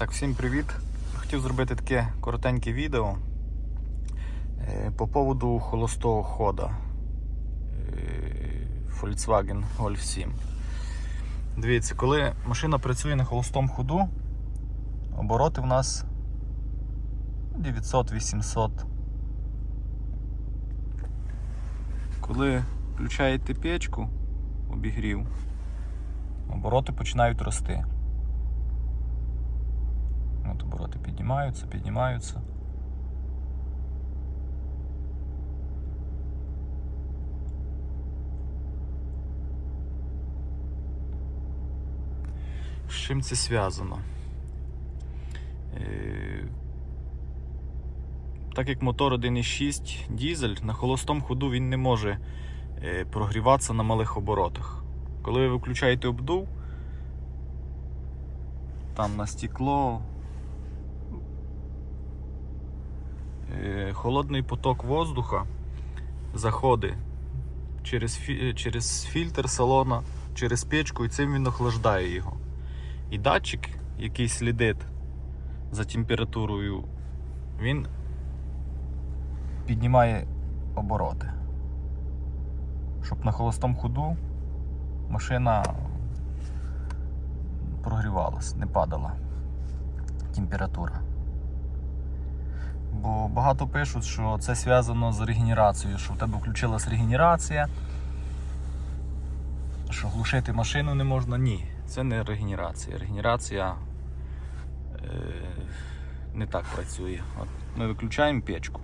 Так, всім привіт! Хотів зробити таке коротеньке відео е, по поводу холостого хода е, Volkswagen Golf 7. Дивіться, коли машина працює на холостому ходу, обороти в нас 900-800. Коли включаєте печку, обігрів, обороти починають рости. От обороти піднімаються, піднімаються. З чим це зв'язано? Е, Так як мотор 1.6 дізель, на холостому ходу він не може е, прогріватися на малих оборотах. Коли ви виключаєте обдув, там на стекло, Е, холодний поток воздуха заходить через, фі- через фільтр салона, через печку і цим він охлаждає його. І датчик, який слідить за температурою, він піднімає обороти. Щоб на холостому ходу машина прогрівалась, не падала температура. Бо багато пишуть, що це зв'язано з регенерацією, що в тебе включилась регенерація, що глушити машину не можна. Ні, це не регенерація. Регенерація е, не так працює. От ми виключаємо печку.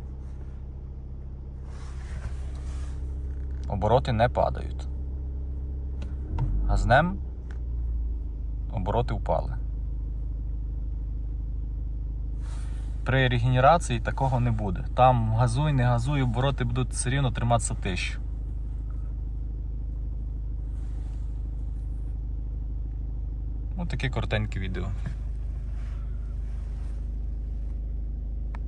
Обороти не падають. А з ним обороти впали. При регенерації такого не буде. Там газуй, не газуй, обороти будуть все рівно триматися тисячу. Ось таке коротеньке відео.